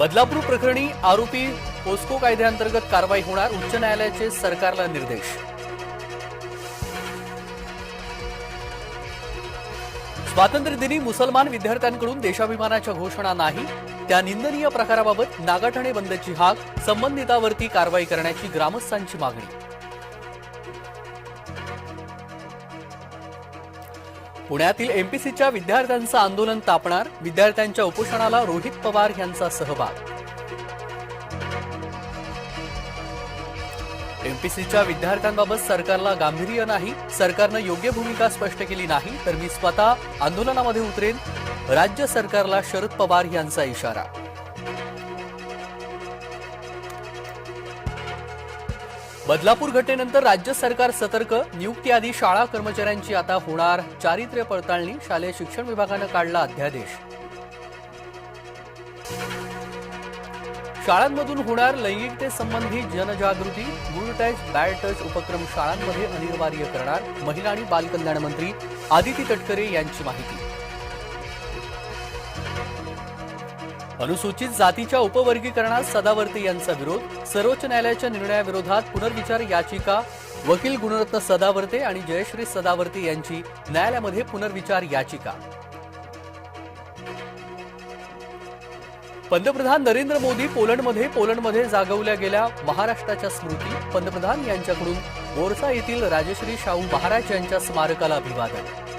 बदलापूर प्रकरणी आरोपी पोस्को कायद्याअंतर्गत कारवाई होणार उच्च न्यायालयाचे सरकारला निर्देश. स्वातंत्र्यदिनी मुसलमान विद्यार्थ्यांकडून देशाभिमानाच्या घोषणा नाही त्या निंदनीय प्रकाराबाबत नागाठणे बंदची हाक संबंधितावरती कारवाई करण्याची ग्रामस्थांची मागणी. पुण्यातील एमपीसीच्या विद्यार्थ्यांचं आंदोलन तापणार विद्यार्थ्यांच्या उपोषणाला रोहित पवार यांचा सहभाग. एमपीसीच्या विद्यार्थ्यांबाबत सरकारला गांभीर्य नाही सरकारनं योग्य भूमिका स्पष्ट केली नाही तर मी स्वतः आंदोलनामध्ये उतरेन. राज्य सरकारला शरद पवार यांचा इशारा. बदलापूर घटनेनंतर राज्य सरकार सतर्क नियुक्तीआधी शाळा कर्मचाऱ्यांची आता होणार चारित्र्य पडताळणी शालेय शिक्षण विभागानं काढला अध्यादेश. शाळांमधून होणार लैंगिकतेसंबंधी जनजागृती गुड टच बॅड टच उपक्रम शाळांमध्ये अनिवार्य करणार महिला आणि बालकल्याण मंत्री आदिती तटकरे यांची माहिती. अनुसूचित जातीच्या उपवर्गीकरणात सदावर्ते यांचा विरोध सर्वोच्च न्यायालयाच्या निर्णयाविरोधात पुनर्विचार याचिका वकील गुणरत्न सदावर्ते आणि जयश्री सदावर्ते यांची न्यायालयामध्ये पुनर्विचार याचिका. पंतप्रधान नरेंद्र मोदी पोलंडमध्ये पोलंडमध्ये जागवल्या गेल्या महाराष्ट्राच्या स्मृती. पंतप्रधान यांच्याकडून बोरसा येथील राजश्री शाहू महाराज यांच्या स्मारकाला अभिवादन.